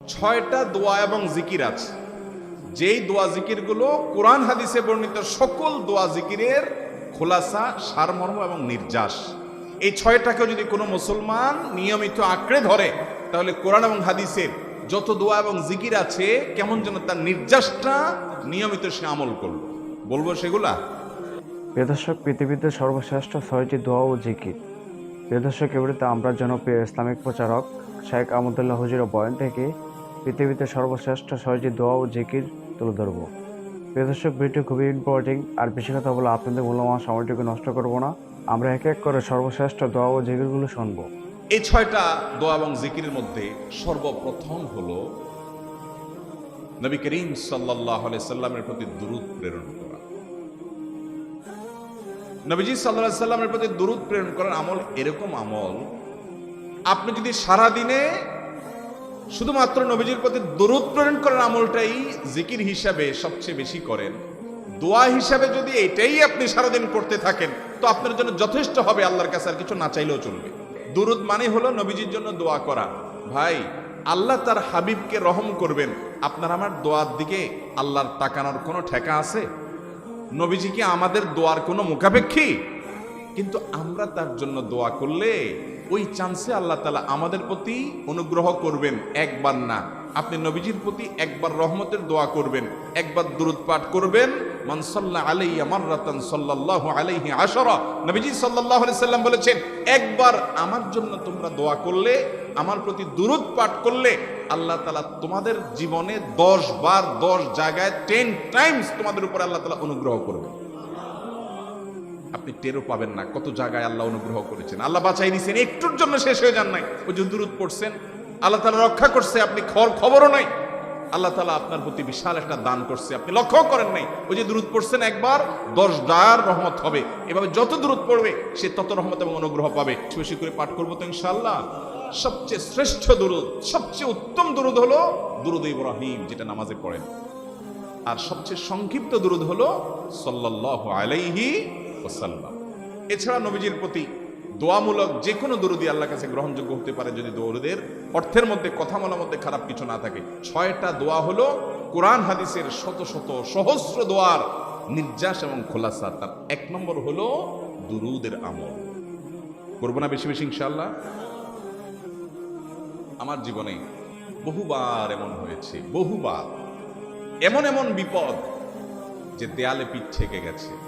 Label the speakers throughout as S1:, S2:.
S1: ছয়টা দোয়া এবং জিকির আছে। যেই দোয়া জিকিরগুলো কোরআন হাদিসে বর্ণিত সকল দোয়া জিকিরের খোলাসা, সারমর্ম এবং নির্যাস। এই ছয়টাকে যদি কোনো মুসলমান নিয়মিত আঁকড়ে ধরে, তাহলে কোরআন এবং হাদিসের যত দোয়া এবং জিকির আছে, কেমন যেন তার নির্যাসটা নিয়মিত সে আমল করল। বলব সেগুলা?
S2: প্রিয়দর্শক পৃথিবীতে সর্বশ্রেষ্ঠ ছয়টি দোয়া ও জিকির। প্রিয়দর্শক এবারে আমরা জনপ্রিয় ইসলামিক প্রচারক শেখ আমদুল্লাহ হুজুর বয়ান থেকে পৃথিবীতে সর্বশ্রেষ্ঠ ছয়টি দোয়া ও জিকির তুলে ধরবো। প্রিয়দর্শক ভিডিও খুবই ইম্পর্টেন্ট আর বেশি কথা বলে আপনাদের মূল্যবান সময়টুকু নষ্ট করব না। আমরা এক এক করে সর্বশ্রেষ্ঠ দোয়া ও জিকিরগুলো শুনব।
S1: এই ছয়টা দোয়া এবং জিকিরের মধ্যে সর্বপ্রথম হলো নবী করিম সাল্লাহ সাল্লামের প্রতি দুরুদ প্রেরণ করা। নবীজি সাল্লাহ সাল্লামের প্রতি দুরুদ প্রেরণ করার আমল এরকম আমল, আপনি যদি সারা দিনে শুধুমাত্র নবীজির প্রতি দরুদ প্রেরণ করার আমলটাই জিকির হিসাবে সবচেয়ে বেশি করেন। দোয়া হিসাবে যদি এটাই আপনি সারাদিন করতে থাকেন, তো আপনার জন্য যথেষ্ট হবে, আল্লাহর কাছে আর কিছু না চাইলেও চলবে। দুরুদ মানে হলো নবীজির জন্য দোয়া করা। ভাই, আল্লাহ তার হাবিবকে রহম করবেন। আপনার আমার দোয়ার দিকে আল্লাহর তাকানোর কোনো ঠেকা আছে? নবীজি কি আমাদের দোয়ার কোনো মুখাপেক্ষী? কিন্তু আমরা তার জন্য দোয়া করলে ওই চান্সে আল্লাহ তালা আমাদের প্রতি অনুগ্রহ করবেন, একবার না। আপনি নবীজির প্রতি একবার রহমতের দোয়া করবেন, একবার দূরত পাঠ করবেন। মানসাল্লাহ আলাইয়া মাররাতান সাল্লাল্লাহু আলাইহি আশরা। নবীজি আলাইহি সাল্লাম বলেছেন, একবার আমার জন্য তোমরা দোয়া করলে, আমার প্রতি দূরত পাঠ করলে, আল্লাহ তালা তোমাদের জীবনে দশ বার দশ জায়গায় টেন টাইমস তোমাদের উপরে আল্লাহ তালা অনুগ্রহ করবে আপনি টেরও পাবেন না। কত জায়গায় আল্লাহ অনুগ্রহ করেছেন। আল্লাহ বাঁচাই নিছেন একটুর জন্য শেষ হয়ে যান নাই। ওই যে দূরত পড়ছেন, আল্লাহ তালা রক্ষা করছে, আপনি খবর খবরও নাই। আল্লাহ তালা আপনার প্রতি বিশাল একটা দান করছে, আপনি লক্ষ্য করেন নাই। ওই যে দূরত পড়ছেন, একবার দশ ডার রহমত হবে। এভাবে যত দূরত পড়বে, সে তত রহমত এবং অনুগ্রহ পাবে। বেশি করে পাঠ করব তো ইনশাল্লাহ সবচেয়ে শ্রেষ্ঠ দুরুদ, সবচেয়ে উত্তম দুরুদ হলো দুরুদ ইব্রাহিম, যেটা নামাজে পড়েন। আর সবচেয়ে সংক্ষিপ্ত দুরুদ হলো সাল্লাল্লাহু আলাইহি ওয়াসাল্লাম। এছাড়া নবীজির প্রতি দোয়ামূলক যে কোনো দরুদি আল্লাহর কাছে গ্রহণযোগ্য হতে পারে যদি দৌড়দের অর্থের মধ্যে কথা বলার মধ্যে খারাপ কিছু না থাকে। ছয়টা দোয়া হলো কোরআন, হাদিসের শত শত সহস্র দোয়ার নির্যাস এবং খোলাসা। তার এক নম্বর হলো দুরুদের আমল। করব না বেশি বেশি ইনশাল্লাহ আমার জীবনে বহুবার এমন হয়েছে, বহুবার। এমন এমন বিপদ যে দেয়ালে পিঠ থেকে গেছে।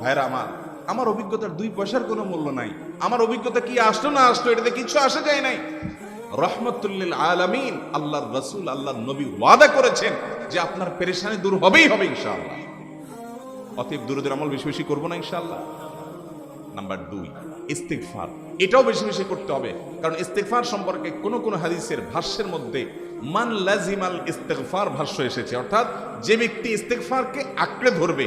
S1: ভাইরা, আমার আমার অভিজ্ঞতার দুই পয়সার কোনো মূল্য নাই। আমার অভিজ্ঞতা কি আসলো না আসলো, এটাতে কিছু আসা যায় নাই। রহমতুল্লিল আলামিন, আল্লাহর রসুল, আল্লাহর নবী ওয়াদা করেছেন যে আপনার পেরেশানি দূর হবেই হবে ইনশাআল্লাহ। অতএব দুরুদের আমল বেশি বেশি করব না ইনশাআল্লাহ। নাম্বার দুই ইস্তেকফার এটাও বেশি বেশি করতে হবে। কারণ ইস্তেকফার সম্পর্কে কোন কোন হাদিসের ভাষ্যের মধ্যে মান লাজিমাল ইস্তেকফার ভাষ্য এসেছে। অর্থাৎ যে ব্যক্তি ইস্তেকফারকে আঁকড়ে ধরবে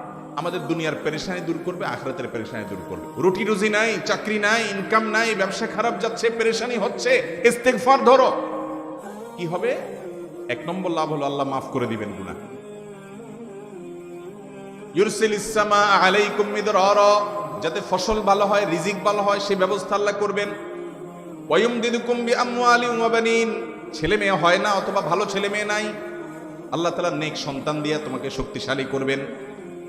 S1: আমাদের দুনিয়ার পেরেশানি দূর করবে, আখরাতের পেরেশানি দূর করবে। রুটি রুজি নাই, চাকরি নাই ইনকাম নাই, ব্যবসা খারাপ যাচ্ছে, পেরেশানি হচ্ছে ইস্তেকফার ধরো। কি হবে? এক নম্বর লাভ হলো আল্লাহ মাফ করে দিবেন গুনাহ। ইউরসিল ইসসামা আলাইকুম মিদরারা, যাতে ফসল ভালো হয়, রিজিক ভালো হয় সেই ব্যবস্থা আল্লাহ করবেন। ওয়ায়ুমদিদুকুম বিআমওয়ালিন ওয়া বানিন, ছেলে মেয়ে হয় না অথবা ভালো ছেলে মেয়ে নাই, আল্লাহ তাআলা নেক সন্তান দিয়ে তোমাকে শক্তিশালী করবেন।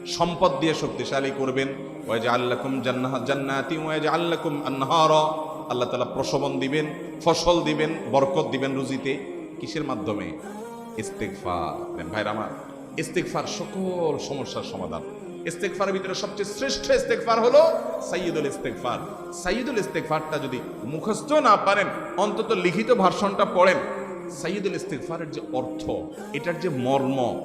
S1: সম্পদ দিয়ে শক্তিশালী করবেন। ওয়াজআল লাকুম জান্নাহ জান্নাতি ওয়াজআল লাকুম আনহারা। আল্লাহ তাআলা প্রসবন দিবেন, ফসল দিবেন, বরকত দিবেন রুজিতে। কিসের মাধ্যমে? ইস্তেগফার। ভাইরা আমার ইস্তেকফার সকল সমস্যার সমাধান। ইস্তেকফারের ভিতরে সবচেয়ে শ্রেষ্ঠ ইস্তেকফার হলো সাইয়দুল ইস্তেকফার সাইয়দুল ইস্তেকফারটা যদি মুখস্থ না পারেন, অন্তত লিখিত ভার্সনটা পড়েন। সাইয়দুল ইস্তেকফারের যে অর্থ, এটার যে মর্ম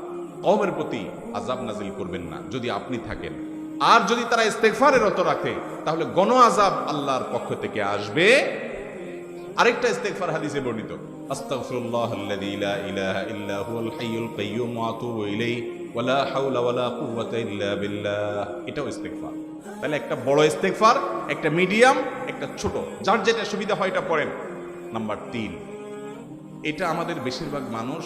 S1: কওমের প্রতি আজাব নাজিল করবেন না, যদি আপনি থাকেন। আর যদি তারা ইস্তেগফারে রত রাখে, তাহলে গণ আজাব আল্লাহর পক্ষ থেকে আসবে। আরেকটা ইস্তেকফার হাদিসে বর্ণিত আস্তাগফিরুল্লাহ আল্লাযী লা ইলাহা ইল্লা হুয়াল হাইয়ুল কাইয়্যুম ওয়া আতুবু ইলাইহি, ওয়া লা হাওলা ওয়া লা কুওয়াতা ইল্লা বিল্লাহ। এটাও ইস্তেগফার। তাহলে একটা বড় ইস্তেগফার, একটা মিডিয়াম, একটা ছোট, যার যেটা সুবিধা হয় এটা পড়েন। নাম্বার তিন, এটা আমাদের বেশিরভাগ মানুষ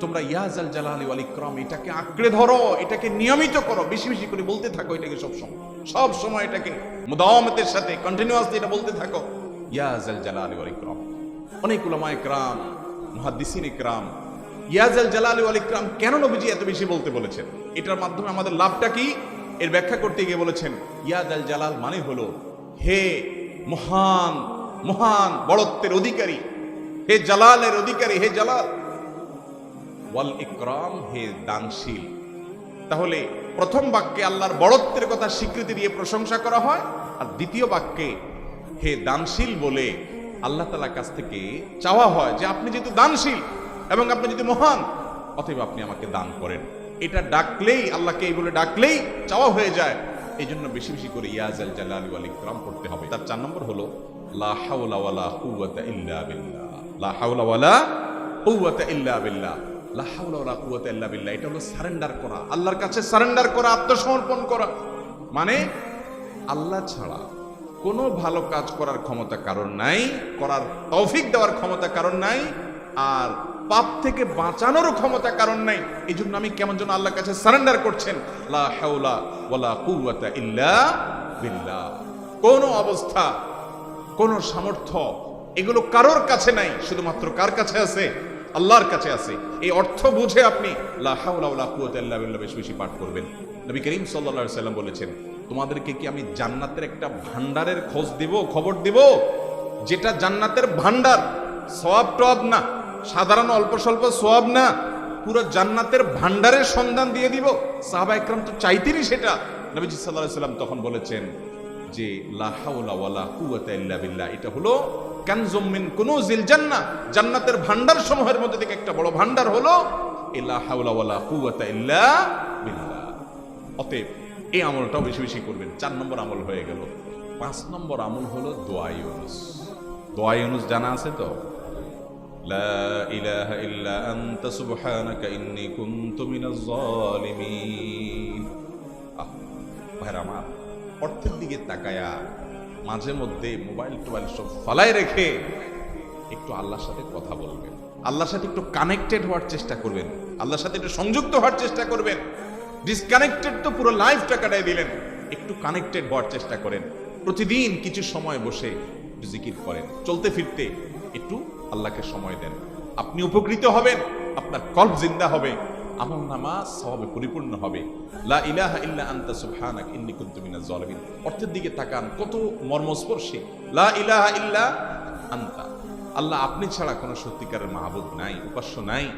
S1: তোমরা ইয়াজাল জালালি ওয়াল ইকরাম, এটাকে আঁকড়ে ধরো, এটাকে নিয়মিত করো, বেশি বেশি করে বলতে থাকো এটাকে সব সময়। সব সময় এটাকে মুদাওয়ামতের সাথে কন্টিনিউয়াসলি এটা বলতে থাকো। ইয়াজাল জালালি ওয়াল ইকরাম। অনেক উলামা ইকরাম মুহাদ্দিসিন ইকরাম ইয়াজাল জালালি ওয়াল ইকরাম কেন নবীজি এত বেশি বলতে বলেছেন? এটার মাধ্যমে আমাদের লাভটা কি? এর ব্যাখ্যা করতে গিয়ে বলেছেন ইয়াজাল জালাল মানে হলো, হে মহান মহান বড়ত্বের অধিকারী, হে জালালের অধিকারী, হে জালাল। ওয়াল ইকরাম, হে দানশীল। তাহলে প্রথম বাক্যে আল্লাহর বড়ত্বের কথা স্বীকৃতি দিয়ে প্রশংসা করা হয়, আর দ্বিতীয় বাক্যে হে দানশীল বলে আল্লাহ তালার কাছ থেকে চাওয়া হয় যে আপনি যেহেতু দানশীল এবং আপনি যদি মহান, অতএব আপনি আমাকে দান করেন। এটা ডাকলেই, আল্লাহকে এই বলে ডাকলেই চাওয়া হয়ে যায়। এই জন্য বেশি বেশি করে ইয়াজাল জালাল ওয়াল ইকরাম পড়তে হবে। তার চার নম্বর হলো, লা হাওলা ইল্লা বিল্লাহ। লা হাওলা ইল্লা বিল্লাহ। বিল্লাহ। এটা হলো সারেন্ডার করা। আল্লাহর কাছে সারেন্ডার করা, আত্মসমর্পণ করা। মানে আল্লাহ ছাড়া কোনো ভালো কাজ করার ক্ষমতা কারণ নাই, করার তৌফিক দেওয়ার ক্ষমতা কারণ নাই, আর পাপ থেকে বাঁচানোরও ক্ষমতা কারণ নাই। এই জন্য আমি কেমন যেন আল্লাহর কাছে সারেন্ডার করছেন। লা হাওলা ইল্লা বিল্লাহ। কোন অবস্থা, কোন সামর্থ্য এগুলো কারোর কাছে নাই, শুধুমাত্র কার কাছে আছে? আল্লাহর কাছে আছে। এই অর্থ বুঝে আপনি বেশি বেশি পাঠ করবেন। নবী করিম আলাইহি সাল্লাম বলেছেন, তোমাদেরকে কি আমি জান্নাতের একটা ভান্ডারের খোঁজ দিব, খবর দিব? যেটা জান্নাতের ভান্ডার সব টব না। সাধারণ অল্প স্বল্প সব না। পুরো জান্নাতের ভান্ডারের সন্ধান দিয়ে দিব। সাহাবা একরাম তো চাইতেনই সেটা। নবীজি আলাইহি সাল্লাম তখন বলেছেন যে এটা হলো ক্যানজমিন কোনো জান্নাতের ভান্ডার সমূহের মধ্যে থেকে একটা বড় ভান্ডার হলো অতএব এই আমলটাও বেশি বেশি করবেন, চার নম্বর আমল হয়ে গেল। পাঁচ নম্বর আমল হলো দোয়াইনুস দোয়াইনুস জানা আছে তো? ভাইরামা অর্থের দিকে তাকায়া মাঝে মধ্যে মোবাইল টোবাইল সব ফালাই রেখে একটু আল্লাহর সাথে কথা বলবেন। আল্লাহর সাথে একটু কানেক্টেড হওয়ার চেষ্টা করবেন। আল্লাহর সাথে একটু সংযুক্ত হওয়ার চেষ্টা করবেন। ডিসকানেক্টেড তো পুরো লাইফটা কাটাই দিলেন। একটু কানেক্টেড হওয়ার চেষ্টা করেন। প্রতিদিন কিছু সময় বসে জিকির করেন। চলতে ফিরতে একটু আল্লাহকে সময় দেন। আপনি উপকৃত হবেন, আপনার কল্প জিন্দা হবে। আমল নামা স্বভাবে পরিপূর্ণ হবে। লা ইলাহা ইল্লা আনতা সুবহানাক, ইন্নী কুনতু মিনাজ জালিমিন। অর্থের দিকে তাকান, কত মর্মস্পর্শী। লা ইলাহা ইল্লা আনতা। আল্লাহ আপনি ছাড়া কোনো সত্যিকারের মাহবুদ নাই, উপাস্য নাই।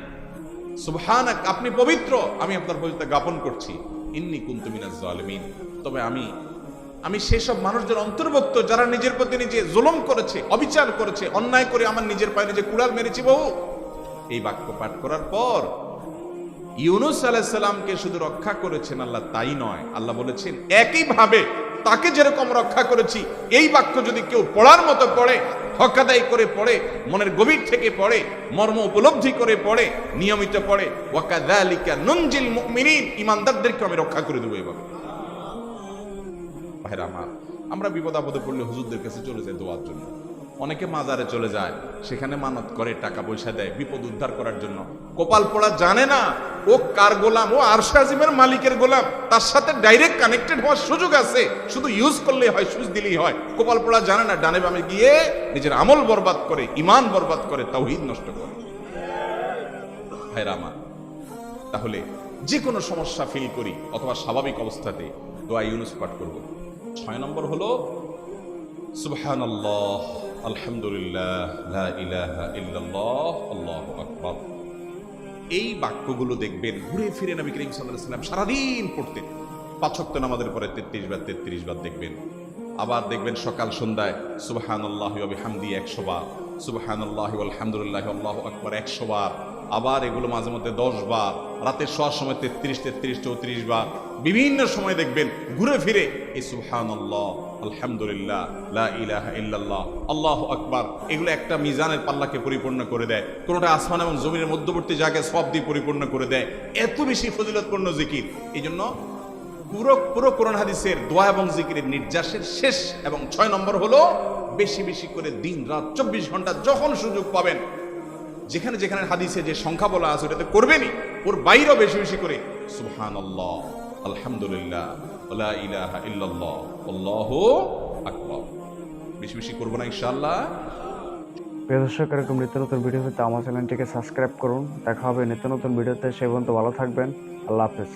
S1: সুবহানাক, আপনি পবিত্র, আমি আপনার পবিত্রতা জ্ঞাপন করছি। ইন্নি কুনতু মিনাজ জালিমিন। তবে আমি আমি সেসব মানুষদের অন্তর্ভুক্ত যারা নিজের প্রতি নিজে জুলুম করেছে, অবিচার করেছে, অন্যায় করে আমার নিজের পায়ে নিজে কুড়াল মেরেছি বহু। এই বাক্য পাঠ করার পর ইউনুস আলাইসাল্লামকে শুধু রক্ষা করেছেন আল্লাহ, তাই নয়। আল্লাহ বলেছেন, একইভাবে তাকে যেরকম রক্ষা করেছি, এই বাক্য যদি কেউ পড়ার মতো পড়ে হকাদাই করে পড়ে, মনের গভীর থেকে পড়ে, মর্ম উপলব্ধি করে পড়ে, নিয়মিত পড়ে ওয়াকাদালিকা নুনজিল মুমিনিন ইমানদারদেরকে আমি রক্ষা করে দেবো এভাবে। ভাইরা আমার, আমরা বিপদ আপদে পড়লে হুজুরদের কাছে চলে যাই দোয়ার জন্য। অনেকে মাজারে চলে যায়, সেখানে মানত করে, টাকা পয়সা দেয়, বিপদ উদ্ধার করার জন্য। কপাল পড়া জানে না ও কার গোলাম? ও আরশে আজিমের মালিকের গোলাম। তার সাথে ডাইরেক্ট কানেক্টেড হওয়ার সুযোগ আছে। শুধু ইউজ করলে হয় সুইচ দিলেই হয়। কপাল পড়া জানে না, ডানে বামে গিয়ে নিজের আমল বরবাদ করে ইমান বরবাদ করে তাওহীদ নষ্ট করে। ভাইরা আমার তাহলে যে কোনো সমস্যা ফিল করি অথবা স্বাভাবিক অবস্থাতে দোয়া ইউনুস পাঠ করব। ছয় নম্বর হলো, সুবহানাল্লাহ, আলহামদুলিল্লাহ, লা ইলাহা ইল্লাল্লাহ, আল্লাহু আকবার। এই বাক্যগুলো দেখবেন, ঘুরে ফিরে নবী করিম সাল্লাম সারাদিন পড়তেন। পাঁচ ওয়াক্ত নামাজের পরে 33 বার 33 বার দেখবেন। আবার দেখবেন সকাল সন্ধ্যায়, সুবহানাল্লাহি বিহামদি 100 বার, সুবহানাল্লাহি আলহামদুলিল্লাহ আল্লাহু আকবার 100 বার। আবার এগুলো মাঝে মধ্যে 10 বার, রাতে শোয়ার সময় 33 33 34 বার। বিভিন্ন সময় দেখবেন, ঘুরে ফিরে এই সুবহানাল্লাহ আলহামদুলিল্লাহ, লা ইল্লাল্লাহ, আল্লাহু আকবার। এগুলো একটা মিজানের পাল্লাকে পরিপূর্ণ করে দেয়। কোনোটা আসমান এবং জমিনের মধ্যবর্তী জায়গায় সব দিয়ে পরিপূর্ণ করে দেয়। এত বেশি ফজিলতপূর্ণ জিকির। এই জন্য পুরো পুরো কোরআন হাদিসের দোয়া এবং জিকিরের নির্যাসের শেষ এবং ছয় নম্বর হলো বেশি বেশি করে দিন, রাত, চব্বিশ ঘণ্টা যখন সুযোগ পাবেন, যেখানে যেখানে হাদিসে যে সংখ্যা বলা আছে ওটাতে করবেনই। ওর বাইরেও বেশি বেশি করে। সুবহান আল্লাহ আলহামদুলিল্লাহ।
S2: নিত্য নতুন আমার চ্যানেলটিকে সাবস্ক্রাইব করুন। দেখা হবে নিত্য নতুন ভিডিওতে সেই পর্যন্ত ভালো থাকবেন। আল্লাহ হাফেজ।